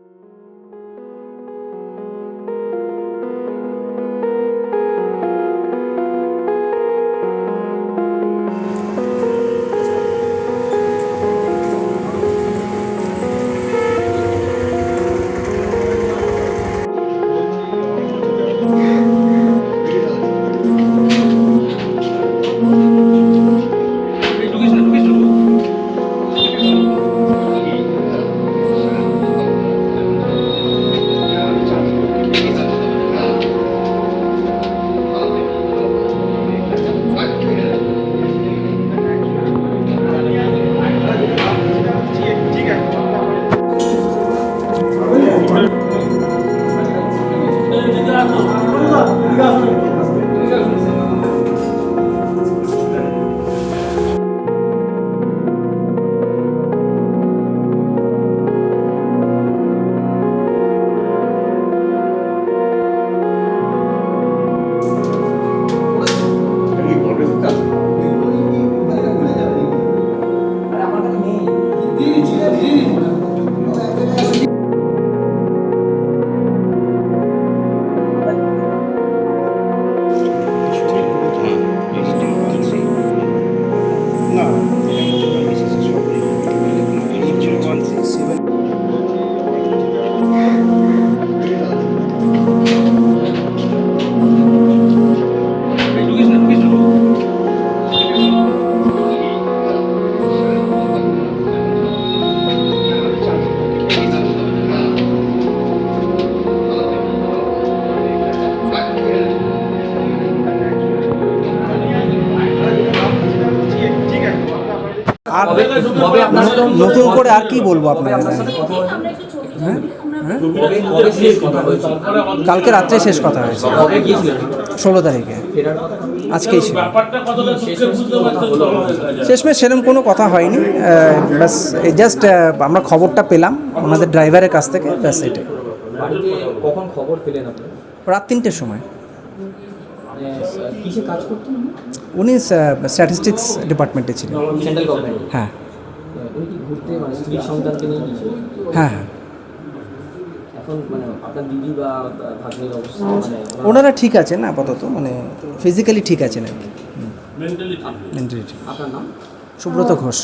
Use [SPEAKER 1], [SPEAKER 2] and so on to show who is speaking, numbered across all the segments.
[SPEAKER 1] thank you
[SPEAKER 2] নতুন করে আর কি বলব আপনাদের? হ্যাঁ? হ্যাঁ? কালকে রাত্রে শেষ কথা হয়েছে। ষোলো তারিখে। আজকেই ছিল। শেষমেশ সেরকম কোনো কথা হয়নি। ব্যাস জাস্ট আমরা খবরটা পেলাম ওনাদের ড্রাইভারের কাছ থেকে। ব্যাস এটাই।
[SPEAKER 1] কখন খবর পেলেন আপনি?
[SPEAKER 2] রাত তিনটের সময়।
[SPEAKER 1] মানে কিসে কাজ করতেন
[SPEAKER 2] উনি? স্ট্যাটিস্টিক্স ডিপার্টমেন্টে ছিলেন। হ্যাঁ। হ্যাঁ হ্যাঁ।
[SPEAKER 1] এখন আপনার দিদি বা অবস্থা
[SPEAKER 2] ওনারা ঠিক আছেন আপাতত মানে ফিজিক্যালি ঠিক আছেন আর কি। মেন্টালি ঠিক। সুব্রত ঘোষ।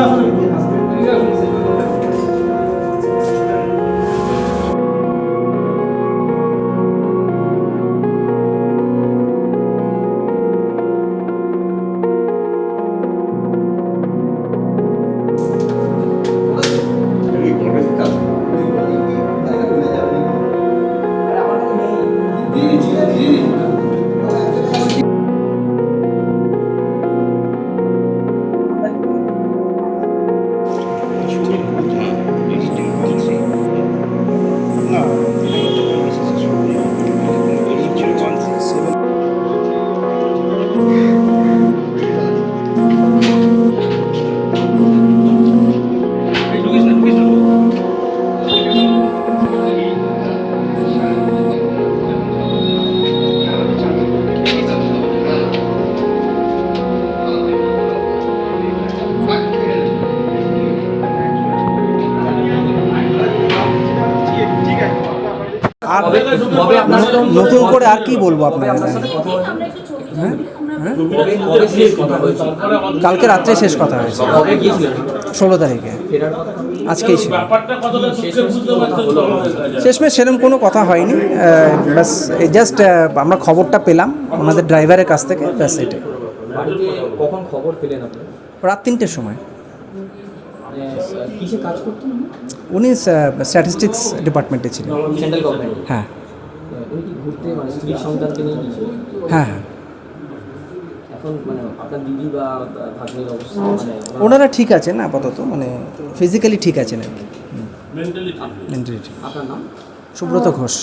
[SPEAKER 2] আসলে
[SPEAKER 1] আর আপনার
[SPEAKER 2] নতুন করে আর কি বলব আপনাদের হ্যাঁ? হ্যাঁ? কালকে রাত্রে শেষ কথা হয়েছে। ষোলো তারিখে। আজকেই ছিল। শেষমেশ সেরকম কোনো কথা হয়নি। ব্যাস জাস্ট আমরা খবরটা পেলাম ওনাদের ড্রাইভারের কাছ থেকে। ব্যাস এটাই।
[SPEAKER 1] কখন খবর পেলেন
[SPEAKER 2] রাত তিনটের সময়।
[SPEAKER 1] কিসে কাজ করতেন
[SPEAKER 2] উনি? স্ট্যাটিস্টিক্স ডিপার্টমেন্টে ছিলেন।
[SPEAKER 1] সেন্ট্রাল গভর্নমেন্ট
[SPEAKER 2] হ্যাঁ।
[SPEAKER 1] উনি কি ঘুরতে মানে স্ত্রী সন্তানকে নিয়ে গিয়েছিলেন?
[SPEAKER 2] হ্যাঁ হ্যাঁ।
[SPEAKER 1] এখন মানে আপনার দিদি বা ভাগ্নির অবস্থা মানে
[SPEAKER 2] ওনারা ঠিক আছেন আপাতত মানে ফিজিক্যালি ঠিক আছেন আর কি। মেন্টালি ঠিক।
[SPEAKER 1] আপনার নাম?
[SPEAKER 2] সুব্রত ঘোষ।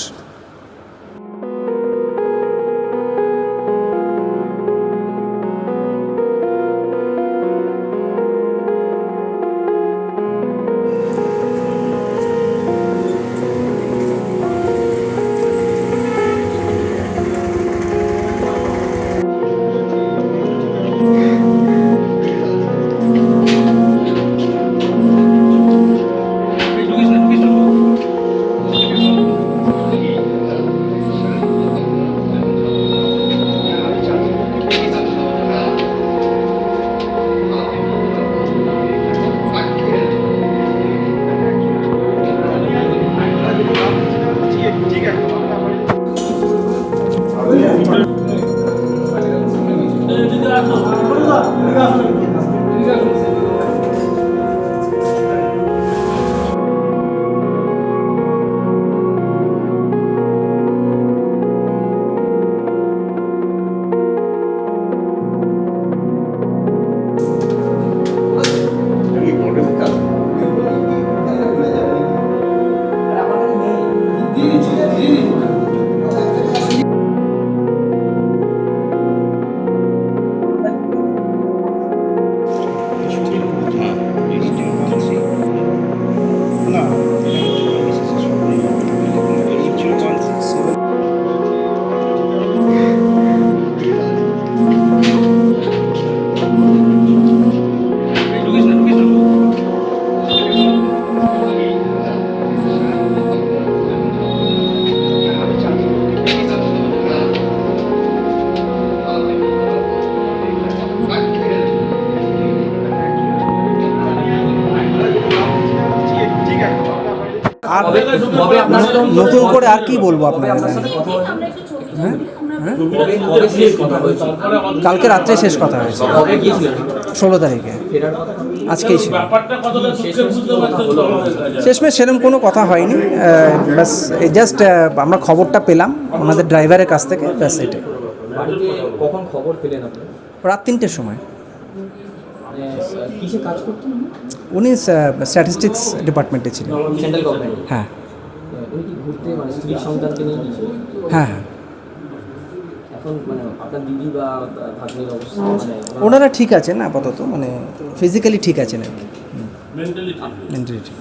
[SPEAKER 2] আর নতুন করে আর কি বলব আপনাদের?
[SPEAKER 1] আপনার সাথে কথা হয়েছে?
[SPEAKER 2] হ্যাঁ? কালকে রাত্রে শেষ কথা হয়েছে। ষোলো তারিখে। আজকেই ছিল। শেষমেশ সেরকম কোনো কথা হয়নি। ব্যাস জাস্ট আমরা খবরটা পেলাম ওনাদের ড্রাইভারের কাছ থেকে। ব্যাস
[SPEAKER 1] কখন খবর পেলেন
[SPEAKER 2] রাত তিনটের সময়।
[SPEAKER 1] মানে কাজ করতেন?
[SPEAKER 2] উনি স্ট্যাটিস্টিক্স ডিপার্টমেন্টে ছিলেন। হ্যাঁ।
[SPEAKER 1] মানে
[SPEAKER 2] হ্যাঁ হ্যাঁ।
[SPEAKER 1] এখন মানে আপনার দিদি বা ভাগ্নির অবস্থা মানে
[SPEAKER 2] ওনারা ঠিক আছেন আপাতত মানে ফিজিক্যালি ঠিক আছেন আর কি। মেন্টালি ঠিক।